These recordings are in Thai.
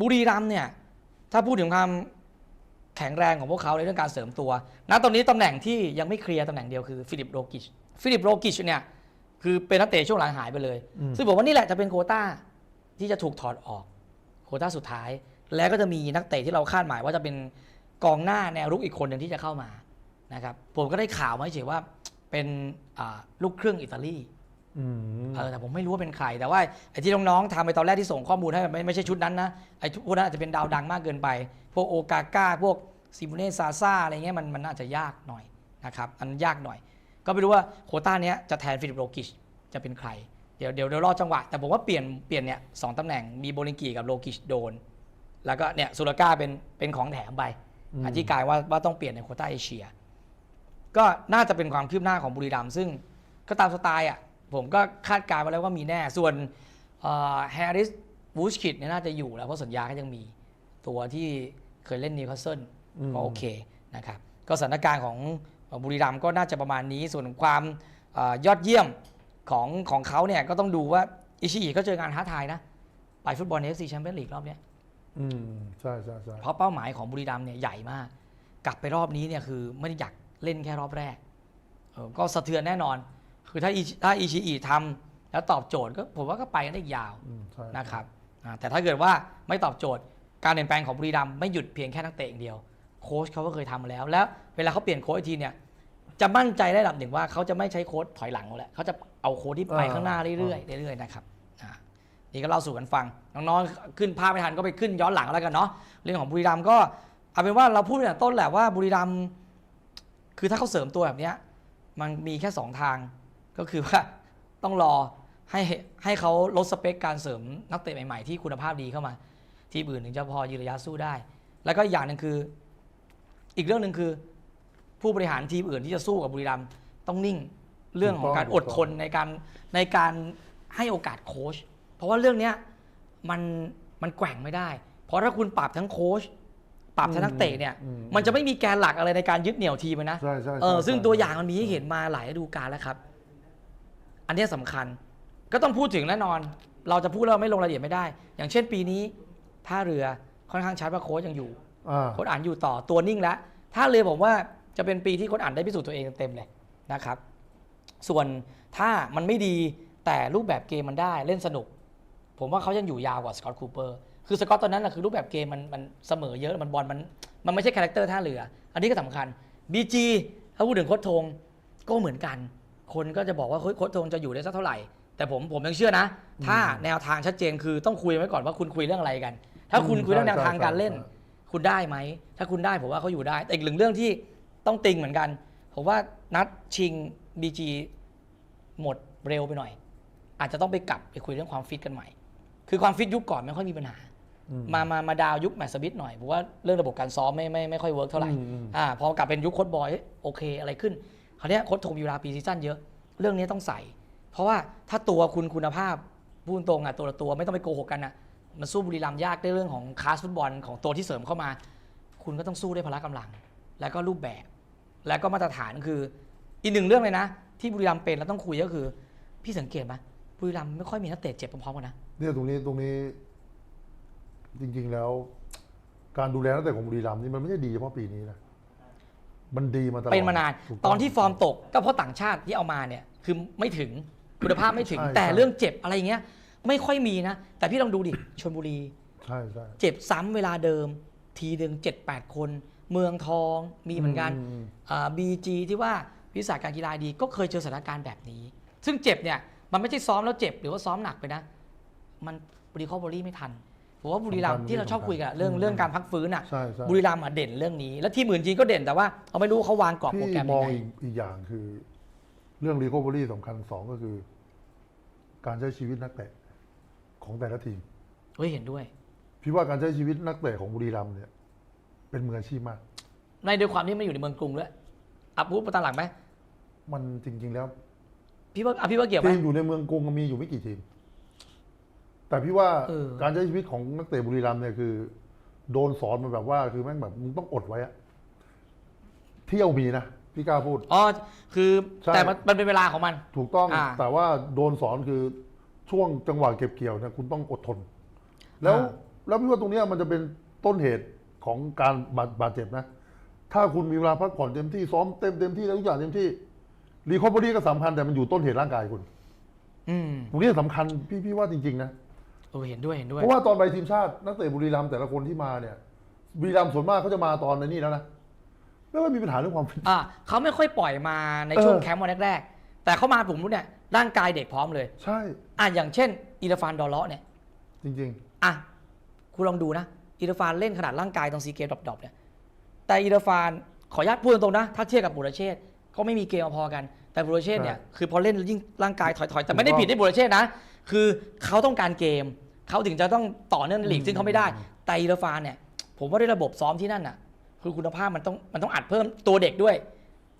บุรีรัมย์เนี่ย ถ้าพูดถึงความแข็งแรงของพวกเขาในเรื่องการเสริมตัว ณ ตอนนี้ตำแหน่งที่ยังไม่เคลียร์ตำแหน่งเดียวคือฟิลิปโรกิช ฟิลิปโรกิชเนี่ยคือเป็นนักเตะช่วงหลังหายไปเลยอืมซึ่งบอกว่านี่แหละจะเป็นโควต้าที่จะถูกถอดออก โควต้าสุดท้าย แล้วก็จะมีนักเตะที่เราคาดหมายว่าจะเป็นกองหน้าแนวรุกอีกคนหนึ่งที่จะเข้ามานะครับ ผมก็ได้ข่าวมาเฉยๆว่าเป็นอ่าลูกครึ่งอิตาลีอืม เออแต่ผมไม่รู้ว่าเป็นใครแต่ว่าไอ้ที่น้องๆทำไปตอนแรกที่ส่งข้อมูลให้ไม่ไม่ใช่ชุดนั้นนะไอ้พวกนั้นอาจจะเป็นดาวดังมากเกินไป พวกโอกาก้าพวกซิโมเน่ซาซาอะไรเงี้ยมันมันน่าจะยากหน่อยนะครับอันนั้นยากหน่อย ก็ไม่รู้ว่าโควต้าเนี้ยจะแทนฟิลิปโรกิชจะเป็นใคร เดี๋ยวเดี๋ยวเดี๋ยวรอจังหวะ แต่ผมว่าเปลี่ยนเปลี่ยนเนี่ยสองตำแหน่งมีโบลิงกีกับโรกิชโดน แล้วก็เนี่ยซูราก้าเป็นเป็นของแถมไปอืมอธิกายว่าว่าต้องเปลี่ยนในโควต้าเอเชีย ก็น่าจะเป็นความคืบหน้าของบุรีรัมย์ซึ่งก็ตามสไตล์อะ ผมก็คาดการณ์ไว้แล้วว่ามีแน่ ส่วนแฮร์ริสบูชคิดเนี่ยน่าจะอยู่แล้ว เพราะสัญญาก็ยังมีตัวที่เคยเล่นนิวคาสเซิลอืมก็โอเคนะครับ ก็สถานการณ์ของบุรีรัมย์ก็น่าจะประมาณนี้ ส่วนความเออยอดเยี่ยมของของเขาเนี่ยก็ต้องดูว่าอิชิอิก็เจองานท้าทายนะ ไปฟุตบอลเอฟซีแชมเปี้ยนลีกรอบเนี้ยอืมใช่ใช่ใช่เพราะเป้าหมายของบุรีรัมย์เนี่ยใหญ่มาก กลับไปรอบนี้เนี่ยคือไม่ได้อยากเล่นแค่รอบแรกเออก็สะเทือนแน่นอน คือถ้าอิชิถ้าอิชิอิทำแล้วตอบโจทย์ก็ผมว่าก็ไปกันได้ยาว อืมใช่ นะครับอ่าแต่ถ้าเกิดว่าไม่ตอบโจทย์ การเปลี่ยนแปลงของบุรีรัมย์ไม่หยุดเพียงแค่นักเตะอย่างเดียว โค้ชเขาก็เคยทำมาแล้ว แล้วเวลาเขาเปลี่ยนโค้ชอีกทีเนี่ย จะมั่นใจได้ระดับหนึ่งว่าเขาจะไม่ใช้โค้ชถอยหลังแล้วแหละเขาจะเอาโค้ชที่ไปข้างหน้าเรื่อยๆเรื่อยๆนะครับอ่านี่ก็เล่าสู่กันฟัง น้องๆ ขึ้นภาพไม่ทันก็ไปขึ้นย้อนหลังแล้วกันเนาะ เรื่องของบุรีรัมย์ก็เอาเป็นว่าเราพูดตั้งแต่ต้นแหละว่าบุรีรัมย์คือถ้าเขาเสริมตัวแบบเนี้ย มันมีแค่สองทาง ก็คือว่าต้องรอให้ให้เขาลดสเปคการเสริมนักเตะใหม่ๆที่คุณภาพดีเข้ามา ทีมอื่นถึงจะพอยืนระยะสู้ได้ แล้วก็อีกอย่างหนึ่งคือ อีกเรื่องหนึ่งคือ ผู้บริหารทีมอื่นที่จะสู้กับบุรีรัมย์ต้องนิ่งเรื่องของการอดทนในการในการให้โอกาสโค้ชเพราะว่าเรื่องเนี้ยมันมันแกว่งไม่ได้ เพราะถ้าคุณปรับทั้งโค้ชปรับทั้งนักเตะเนี่ยอืมันจะไม่มีแกนหลักอะไรในการยึดเหนี่ยวทีมเลยนะใช่ใช่เออใช่ซึ่งใช่ตัวอย่างมันมีให้เห็นมาหลายฤดูกาลแล้วครับ อันเนี้ยสำคัญก็ต้องพูดถึงแน่นอน เราจะพูดแล้วไม่ลงรายละเอียดไม่ได้ อย่างเช่นปีนี้ท่าเรือค่อนข้างชัดว่าโค้ชยังอยู่อ่าโค้ชอ่านอยู่ต่อตัวนิ่งแล้วท่าเรือผมว่าจะเป็นปีที่โค้ชอ่านได้พิสูจน์ตัวเองเต็มๆเลยนะครับ ส่วนถ้ามันไม่ดีแต่รูปแบบเกมมันได้เล่นสนุก ผมว่าเขายังอยู่ยาวกว่าสกอตคูเปอร์คือสกอตตอนนั้นนะคือรูปแบบเกมมันมันเสมอเยอะมันบอลมันมันไม่ใช่คาแรคเตอร์ท่าเรือ อันนี้ก็สำคัญ BG ถ้าพูดถึงโค้ชทงก็เหมือนกัน คนก็จะบอกว่าเฮ้ยโค้ชทงจะอยู่ได้สักเท่าไหร่ แต่ผมผมยังเชื่อนะ ถ้าแนวทางชัดเจนคือต้องคุยไว้ก่อนว่าคุณคุยเรื่องอะไรกัน ถ้าคุณคุยเรื่องแนวทางการเล่น คุณได้ไหม ถ้าคุณได้ผมว่าเขาอยู่ได้ แต่อีกหนึ่งเรื่องที่ต้องติงเหมือนกัน ผมว่านัดชิง BG หมดเร็วไปหน่อย อาจจะต้องไปกลับไปคุยเรื่องความฟิตกันใหม่ คือความฟิตยุคก่อนไม่ค่อยมีปัญหาอืมมามามาดาวยุคแมตช์สมิธหน่อยผมว่าเรื่องระบบการซ้อมไม่ไม่ไม่ค่อยเวิร์กเท่าไหร่อืมอืมอ่าพอกลับเป็นยุคโค้ชบอยเอ้ยโอเคอะไรขึ้นคราวนี้โค้ชทงมีเวลาปีซีซั่นเยอะ เรื่องนี้ต้องใส่ เพราะว่าถ้าตัวคุณคุณภาพพูดตรงอะตัวละตัวไม่ต้องไปโกหกกันอะมันสู้บุรีรัมย์ยากในเรื่องของคลาสฟุตบอลของตัวที่เสริมเข้ามา คุณก็ต้องสู้ด้วยพละกำลัง แล้วก็รูปแบบ แล้วก็มาตรฐานคือ อีกหนึ่งเรื่องเลยนะ ที่บุรีรัมย์เป็นแล้วต้องคุยก็คือ พี่สังเกตไหมบุรีรัมย์ไม่ค่อยมีนักเตะเจ็บพร้อมๆกันนะเนี่ยตรงนี้ตรงนี้ จริง ๆแล้ว การดูแลนักเตะของบุรีรัมย์นี่มันไม่ใช่ดีเฉพาะปีนี้นะ มันดีมาตลอดเป็นมานาน ถูกตอนที่ฟอร์มตกก็เพราะต่างชาติที่เอามาเนี่ยคือไม่ถึงคุณภาพไม่ถึง ใช่แต่ใช่ เรื่องเจ็บอะไรเงี้ยไม่ค่อยมีนะ แต่พี่ลองดูดิชนบุรี ใช่ใช่ เจ็บซ้ำเวลาเดิม ทีหนึ่งเจ็ดแปดคน เมืองทองมีเหมือนกันอืม บีจีที่ว่าวิสาหการกีฬาดีก็เคยเจอสถานการณ์แบบนี้ ซึ่งเจ็บเนี่ย มันไม่ใช่ซ้อมแล้วเจ็บหรือว่าซ้อมหนักไปนะ มันรีคอเวอรี่ไม่ทัน ผมว่าบุรีรัมย์ที่เราชอบคุยกันอะเรื่องเรื่องการพักฟื้นอะ ใช่ใช่บุรีรัมย์อะเด่นเรื่องนี้ แล้วทีมอื่นจริงก็เด่นแต่ว่าเขาไม่รู้ว่าเขาวางกรอบโปรพี่แกรมมยัองงไงอีกอีกอย่างคือ เรื่องรีคอเวอรี่สำคัญสองก็คือ การใช้ชีวิตนักเตะของแต่ละทีม เฮ้ยเห็นด้วย พี่ว่าการใช้ชีวิตนักเตะของบุรีรัมย์เนี่ย เป็นมืออาชีพมาก ในด้วยความที่มันอยู่ในเมืองกรุงด้วยอัพพูดประตามหลังไหมมันจริง ๆ แล้วพี่ว่าอะพี่ว่าเกี่ยวไหมทีมอยู่ในเมืองกรุงมีอยู่ไม่กี่ทีม แต่พี่ว่าเออ การใช้ชีวิตของนักเตะบุรีรัมย์เนี่ยคือ โดนสอนมาแบบว่าคือแม่งแบบมึงต้องอดไว้อะเที่ยวมีนะพี่กล้าพูด อ๋อคือใช่ แต่มันมันเป็นเวลาของมัน ถูกต้องอ่าแต่ว่าโดนสอนคือช่วงจังหวะเก็บเกี่ยวเนี่ยคุณต้องอดทน แล้วอ่า แล้วพี่ว่าตรงเนี้ยมันจะเป็นต้นเหตุของการบาดบาดเจ็บนะ ถ้าคุณมีเวลาพักผ่อนเต็มที่ซ้อมเต็มเต็มที่แล้วทุกอย่างเต็มที่รีคอ v บอรี่ก็สำคัญแต่มันอยู่ต้นเหตุร่างกายคุณอืม ตรงนี้สำคัญพี่พี่ว่าจริง ๆ นะเออเห็นด้วยเห็นด้วย เพราะว่าตอนไปทีมชาตินักเตะบุรีรัมย์แต่ละคนที่มาเนี่ย บุรีรัมย์ส่วนมากเขาจะมาตอนในนี่แล้วนะแล้วก็มีปัญหาเรื่องความฟิต อ่าเขาไม่ค่อยปล่อยมาในช่วงเออ แคมป์วันแรกๆแต่เขามาผมรู้เนี่ยร่างกายเด็กพร้อมเลยใช่ อะอย่างเช่นอีราฟานดอลเลาะเนี่ยจริง อะคุณลองดูนะอีราฟานเล่นขนาดร่างกายตรงซีเกมดรอปๆเนี่ยแต่อีราฟานขออนุญาตพูดตรงๆนะถ้าเทียบกับบุรเชษฐ์ก็ไม่มีเกมพอกันแต่บุรเชษฐ์เนี่ยคือพอเล่นยิ่งร่างกายถอยๆ แต่ไม่ได้ผิดที่บุรเชษฐ์นะคือเขาต้องการเกม เขาถึงจะต้องต่อเนื่องในลีกซึ่งเขาไม่ได้แต่อีราฟานเนี่ย ผมว่าด้วยระบบซ้อมที่นั่นน่ะ คือคุณภาพมันต้องมันต้องอัดเพิ่มตัวเด็กด้วย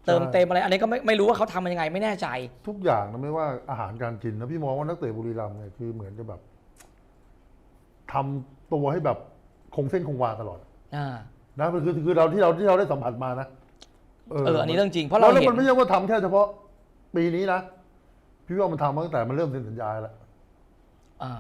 เติมเต็มอะไร อันนี้ก็ไม่ไม่รู้ว่าเขาทำมันยังไงไม่แน่ใจๆทุกอย่างนะไม่ว่าอาหารการกินนะพี่มองว่านักเตะบุรีรัมย์เนี่ยคือเหมือนกับแบบทำตัวให้แบบคงเส้นคงวาตลอดอ่า นะมันคือคือเราที่เราที่เราได้สัมผัสมานะเอออันนี้เรื่องจริงเพราะเราแล้วเห็มันนไม่ใช่ว่าทำแค่เฉพาะปีนี้นะพี่ว่ามันทำมาตั้งแต่มันเริ่มเซ็นสัญญาแล้ว อ่า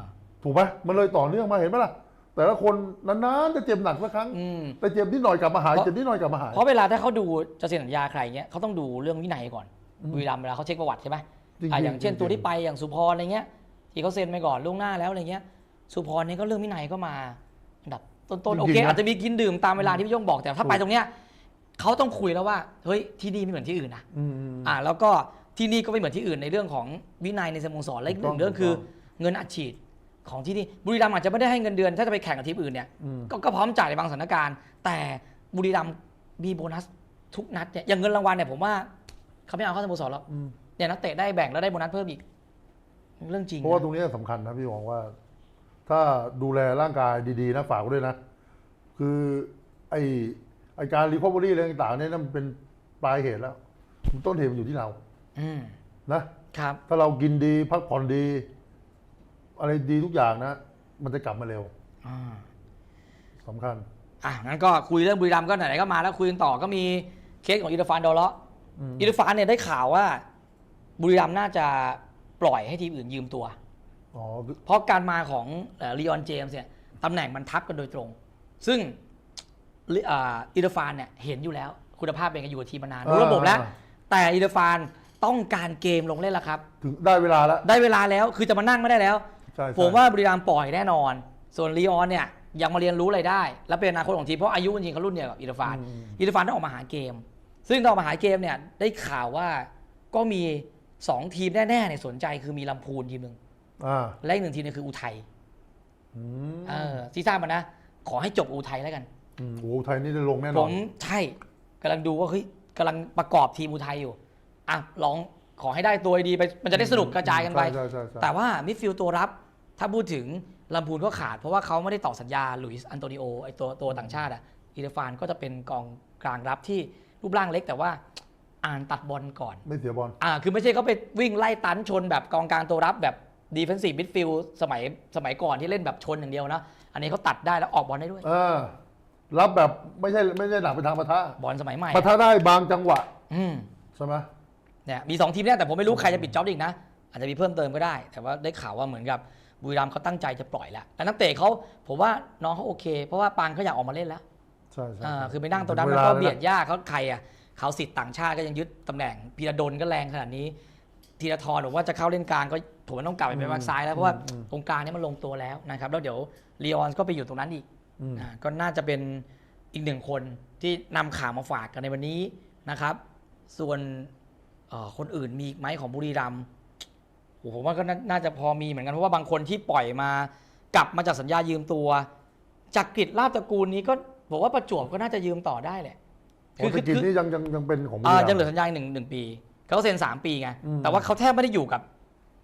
ถูกไหมมันเลยต่อเนื่องมาเห็นไหมล่ะ แต่ละคนนานๆจะเจ็บหนักสักครั้ง อืม แต่เจ็บนิดหน่อยกลับมาหายเพราะ เจ็บนิดหน่อยกลับมาหาย เพราะเวลาถ้าเขาดูจะเซ็นสัญญาใครเงี้ยเขาต้องดูเรื่องวินัยก่อนบุรีรัมย์เวลาเขาเช็คประวัติใช่ไหมจริงๆอะอย่างเช่นจริงๆ ตัวที่ไปอย่างสุพรอะไรเงี้ยที่เขาเซ็นไปก่อนล่วงหน้าแล้วอะไรเงี้ยสุพรเนี่ยก็เรื่องวินัยก็มาอันดับต้นๆโอเคอาจจะมีกินดื่มตามเวลาที่พี่โยงบอกแต่ถ้าไปตรงเนี้ยเขาต้องคุยแล้วว่าเฮ้ยที่นี่ไม่เหมือนที่อื่นนะ อืม อ่าแล้วก็ที่นี่ก็ไม่เหมือนที่อื่นในเรื่องของวินัยในสโมสรและอีกหนึ่งถูกต้องเรื่องคือถูกต้ เงินอัดฉีด ของที่นี่บุรีรัมย์อาจจะไม่ได้ให้เงินเดือน ถ้าจะไปแข่งกับทีมอื่นเนี่ยอืมก็ก็พร้อมจ่ายในบางสถานการณ์ แต่บุรีรัมย์มีโบนัสทุกนัดเนี่ยอย่างเงินรางวัลเนี่ยผมว่าเขาไม่เอาเข้าสโมสรแล้วอืมเนี่ยนักเตะได้แบ่งแล้วได้โบนัสเพิ่มอีก เรื่องจริงเพราะว่านะตรงนี้สำคัญนะพี่มองว่า ถ้าดูแลร่างกายดีๆนะฝากไว้ด้วยนะ คือไอไอการรีคอ v บอรี่อะไรต่างๆเนี่ยนั่นมันเป็นปลายเหตุแล้ว ต้นเหตุมันอยู่ที่เราอืมนะครับ ถ้าเรากินดีพักผ่อนดี อะไรดีทุกอย่างนะ มันจะกลับมาเร็วอ่า สำคัญ อะงั้นก็คุยเรื่องบุรีรัมย์ก็ไหนๆก็มาแล้วคุยกันต่อก็มีเคสของอิรฟานดอลเลาะอืม อิรฟานเนี่ยได้ข่าวว่า บุรีรัมย์น่าจะปล่อยให้ทีมอื่นยืมตัว อ๋อเพราะการมาของลีออนเจมส์เนี่ยตำแหน่งมันทับกันโดยตรง ซึ่งลิอ่าอิรฟานเนี่ยเห็นอยู่แล้ว คุณภาพเป็นไงอยู่กับทีมมานานรู้ระบบแล้ว แต่อิรฟานต้องการเกมลงเล่นแล้วครับ ถึงได้เวลาแล้ว ได้เวลาแล้วคือจะมานั่งไม่ได้แล้ว ใช่ใช่ ผมว่าบุรีรัมย์ปล่อยแน่นอน ส่วนลีออนเนี่ยยังมาเรียนรู้อะไรได้ และเป็นอนาคตของทีมเพราะอายุจริงๆเขารุ่นเดียวกับอิรฟานอืม อิรฟานต้องออกมาหาเกม ซึ่งต้องออกมาหาเกมเนี่ยได้ข่าวว่าก็มี2ทีมแน่ๆเนี่ยสนใจคือมีลำพูนทีมหนึ่งอ่าและอีกหนึ่งทีมเนี่ยคืออุทัยอืมเออที่ทราบมานะ ขอให้จบอุทัยแล้วกันอืมโอ้โหไทยนี่ได้ลงแน่นผอนมใช่กำลังดูว่าเฮ้ยกำลังประกอบทีมอุทัยอยู่อะลองขอให้ได้ตัวดีไปมันจะได้สนุกกระจายกันไป ใช่ใช่ใช่ใช่แต่ว่ามิดฟิลด์ตัวรับ ถ้าพูดถึงลำพูนก็ขาด เพราะว่าเขาไม่ได้ต่อสัญญาหลุยส์อันโตนิโอไอตัวตัวต่างชาติอะอีเดฟานก็จะเป็นกองกลางรับที่รูปร่างเล็กแต่ว่าอ่านตัดบอลก่อน ไม่เสียบอลอ่าคือไม่ใช่เขาไปวิ่งไล่ตันชนแบบกองกลางตัวรับแบบดีเฟนซีฟมิดฟิลด์สมัยสมัยก่อนที่เล่นแบบชนอย่างเดียวนะ อันนี้เขาตัดได้แล้วออกบอลได้ด้วย เออ รับแบบไม่ใช่ไม่ใช่หนักไปทางปะทะบอลสมัยใหม่ปะทะได้บางจังหวะอืมใช่ไหมเนี่ยมี2ทีมเนี่ยแต่ผมไม่รู้ใครจะปิดจ็อบอีกนะ อาจจะมีเพิ่มเติมก็ได้ แต่ว่าได้ข่าวว่าเหมือนกับ บุรีรัมย์เขาตั้งใจจะปล่อยแล้วแล้วนักเตะเขาผมว่าน้องเขาโอเค เพราะว่าปางเขาอยากออกมาเล่นแล้วใช่ใช่อ่าใช่คือไปนั่งตัวนั้นถึมันวก็แล้เบียดนะยากเขาใครอะเขาสิทธิ์ต่างชาติก็ยังยึดตำแหน่งพีระดลก็แรงขนาดนี้ธีรทรบอกว่าจะเข้าเล่นกลางก็ผมว่าต้องกลับไปเป็นแบ็คซ้ายแล้วเพราะว่าตรงกลางเนี่ยมันลงตัวแล้วนะครับแล้วเดี๋ยวลีออนก็ไปอยู่ตรงนั้นอีกอืมอ่าก็น่าจะเป็นอีกหนึ่งคนที่นำข่าวมาฝากกันในวันนี้นะครับ ส่วนเอ่อคนอื่นมีอีกไหมของบุรีรัมย์โอ้โห ผมว่าก็น่าน่าจะพอมีเหมือนกันเพราะว่าบางคนที่ปล่อยมากลับมาจากสัญญายืมตัวจากกริดลาบตระกูลนี้ก็บอกว่าประจวบก็น่าจะยืมต่อได้แหละคือคือนี่ยังยังยังเป็นของบุอ่ารีรัมย์ยังเหลือสัญญาอีกหนึ่งหนึ่งปีเขาเซ็นสามปีไงอืมแต่ว่าเขาแทบไม่ได้อยู่กับ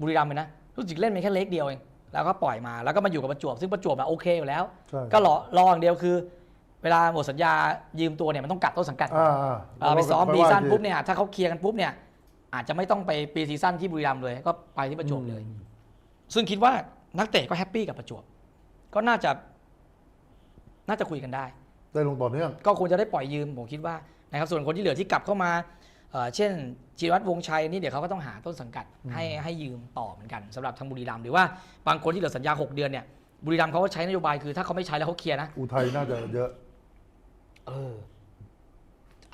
บุรีรัมย์เลยนะรู้สึกเล่นเพียงแค่เล็กเดียวเองแล้วก็ปล่อยมาแล้วก็มาอยู่กับประจวบซึ่งประจวบอะโอเคอยู่แล้วใช่ก็รอรออย่างเดียวคือ เวลาหมดสัญญายืมตัวเนี่ยมันต้องกลับต้นสังกัดก่อนอ่าอ่าเออไปซ้อมค่ยปีว่าสั้นอีกทีปุ๊บเนี่ยถ้าเขาเคลียร์กันปุ๊บเนี่ย อาจจะไม่ต้องไปปีซีซั่นที่บุรีรัมย์เลยก็ไปที่ประจวบเลยอืมซึ่งคิดว่านักเตะก็แฮปปี้กับประจวบ ก็น่าจะ น่าจะคุยกันได้ ได้ลงต่อเนื่อง ก็ควรจะได้ปล่อยยืมผมคิดว่านะครับส่วนคนที่เหลือที่กลับเข้ามาเอ่อเช่นจิรวัตรวงชัยนี่เดี๋ยวเขาก็ต้องหาต้นสังกัดให้ให้ยืมต่อเหมือนกันสำหรับทางบุรีรัมย์หรือว่าบางคนที่เหลือสัญญา 6 เดือนเนี่ยบุรีรัมย์เขาก็ใช้นโยบายคือถ้าเขาไม่ใช้แล้วเขาเคลียร์นะอุทัยน่าจะเยอะ เออ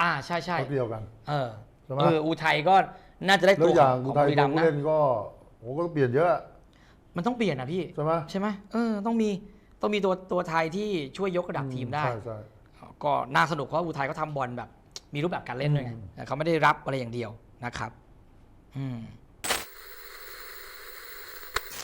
อ่าใช่ใช่พักเดียวกัน เออใช่ไหมเอออุทัยก็ น่าจะได้แล้ตัววอย่างขอุองทัยบุรีตัรัวมย์ผู้นะเล่นก็โอ้ก็เปลี่ยนเยอะมันต้องเปลี่ยนนะพี่ ใช่ไหมใช่ไหมเออต้องมีต้องมีตัวตัวไทยที่ช่วยยกระดับทีมได้ ใช่ใช่ ก็น่าสนุกเพราะอุทัยเขาทำบอลแบบ มีรูปแบบการเล่นด้วยไงอืม เขาไม่ได้รับอะไรอย่างเดียวนะครับ อืม